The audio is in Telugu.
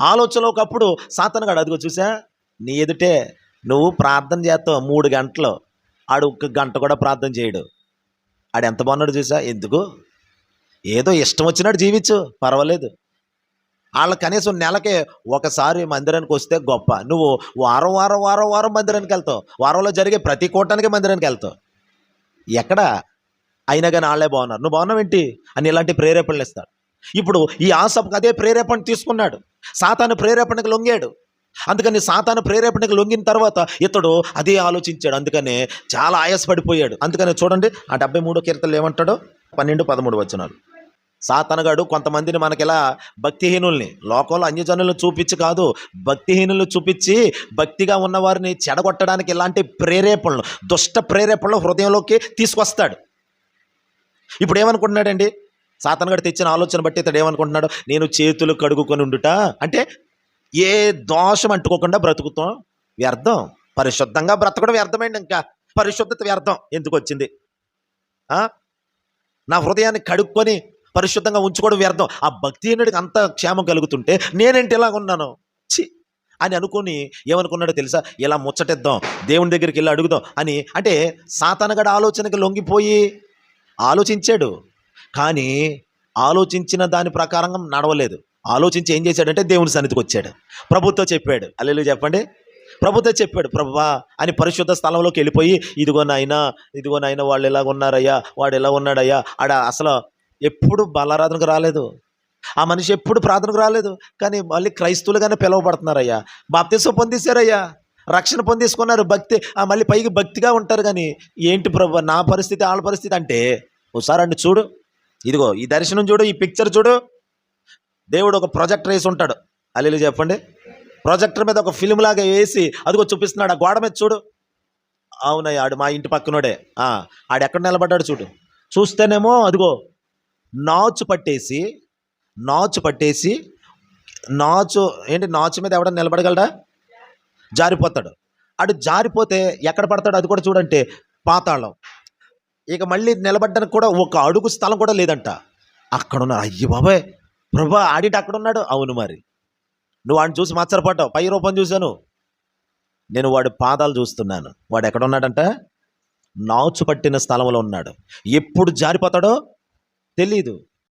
ఆలోచనలో ఒకప్పుడు సాతనగాడు అదిగో చూసా? నీ ఎదుటే నువ్వు ప్రార్థన చేస్తావు మూడు గంటలు. ఆడు ఒక్క గంట కూడా ప్రార్థన చేయడు. ఆడు ఎంత బాగున్నాడు చూసా? ఎందుకు? ఏదో ఇష్టం వచ్చినట్టు జీవించు పర్వాలేదు. వాళ్ళ కనీసం నెలకే ఒకసారి మందిరానికి వస్తే గొప్ప. నువ్వు వారం వారం వారం వారం మందిరానికి వెళ్తావు. వారంలో జరిగే ప్రతి కూటానికి మందిరానికి వెళ్తావు. ఎక్కడ? అయినా కానీ వాళ్ళే బాగున్నారు. నువ్వు బాగున్నావేంటి? అని ఇలాంటి ప్రేరేపణలు ఇస్తాడు ఇప్పుడు ఈ ఆసపుకు అదే ప్రేరేపణ తీసుకున్నాడు. సాతాను ప్రేరేపణకు లొంగాడు. అందుకని సాతాను ప్రేరేపణకు లొంగిన తర్వాత ఇతడు అదే ఆలోచించాడు. అందుకనే చాలా ఆయాసపడిపోయాడు. అందుకని చూడండి ఆ డెబ్బై మూడో కీర్తలు ఏమంటాడో? పన్నెండు పదమూడు వచనాలు. సాతనగాడు కొంతమందిని మనకిలా భక్తిహీనుల్ని లోకంలో అన్యజనులను చూపించి కాదు భక్తిహీనులు చూపించి భక్తిగా ఉన్నవారిని చెడగొట్టడానికి ఇలాంటి ప్రేరేపణలు దుష్ట ప్రేరేపణలు హృదయంలోకి తీసుకొస్తాడు. ఇప్పుడు ఏమనుకుంటున్నాడండి సాతనగడు తెచ్చిన ఆలోచన బట్టి ఇతడు ఏమనుకుంటున్నాడు? నేను చేతులు కడుగుకొని ఉండుట. అంటే ఏ దోషం అంటుకోకుండా బ్రతుకుతాం. వ్యర్థం. పరిశుద్ధంగా బ్రతకడం వ్యర్థమైంది ఇంకా. పరిశుద్ధత వ్యర్థం. ఎందుకు వచ్చింది? నా హృదయాన్ని కడుక్కొని పరిశుద్ధంగా ఉంచుకోవడం వ్యర్థం. ఆ భక్తిహీనుడికి అంత క్షేమం కలుగుతుంటే నేనేంటి ఇలా ఉన్నాను? చి అని అనుకుని ఏమనుకున్నాడో తెలుసా? ఇలా ముచ్చటిద్దాం. దేవుని దగ్గరికి వెళ్ళి అడుగుదాం అని. అంటే సాతానగడ ఆలోచనకి లొంగిపోయి ఆలోచించాడు. కానీ ఆలోచించిన దాని ప్రకారంగా నడవలేదు. ఆలోచించి ఏం చేశాడంటే దేవుని సన్నిధికి వచ్చాడు. ప్రభుత్వ చెప్పాడు. అల్లెలు చెప్పండి. ప్రభుత్వ చెప్పాడు. ప్రభువా అని పరిశుద్ధ స్థలంలోకి వెళ్ళిపోయి ఇదిగో నాయనా ఇదిగో నాయన వాళ్ళు ఎలా ఉన్నారయ్యా? వాడు ఎలా ఉన్నాడయ్యా? ఆడ అసలు ఎప్పుడు బలారాధనకు రాలేదు. ఆ మనిషి ఎప్పుడు ప్రార్థనకు రాలేదు. కానీ మళ్ళీ క్రైస్తువులుగానే పిలువబడుతున్నారయ్యా. బాప్తిసం పొందేశారయ్యా. రక్షణ పొందేసుకున్నారు. భక్తి మళ్ళీ పైకి భక్తిగా ఉంటారు కానీ ఏంటి ప్రభు నా పరిస్థితి వాళ్ళ పరిస్థితి? అంటే ఒకసారి అండి చూడు. ఇదిగో ఈ దర్శనం చూడు ఈ పిక్చర్ చూడు. దేవుడు ఒక ప్రొజెక్టర్ వేసి ఉంటాడు. అల్లు చెప్పండి. ప్రొజెక్టర్ మీద ఒక ఫిల్మ్ లాగా వేసి అదిగో చూపిస్తున్నాడు ఆ గోడ మీద చూడు. అవునయ్య ఆడు మా ఇంటి పక్కనోడే. ఆడు ఎక్కడ నిలబడ్డాడు చూడు. చూస్తేనేమో అదిగో నాచు పట్టేసి నాచు పట్టేసి నాచు ఏంటి నాచు మీద ఎవడన్నా నిలబడగలడా? జారిపోతాడు. ఆడు జారిపోతే ఎక్కడ పడతాడు అది కూడా చూడంటే పాతాళం. ఇక మళ్ళీ నిలబడ్డానికి కూడా ఒక అడుగు స్థలం కూడా లేదంట. అక్కడ ఉన్నారు అయ్యి బాబాయ్! ప్రభా ఆడిట్ అక్కడ ఉన్నాడు అవును మరి. నువ్వు వాడిని చూసి మచ్చరపడ్డావు పై రూపం చూశాను. నేను వాడి పాదాలు చూస్తున్నాను. వాడు ఎక్కడ ఉన్నాడంట నాచు పట్టిన స్థలంలో ఉన్నాడు. ఎప్పుడు జారిపోతాడో తెలీదు.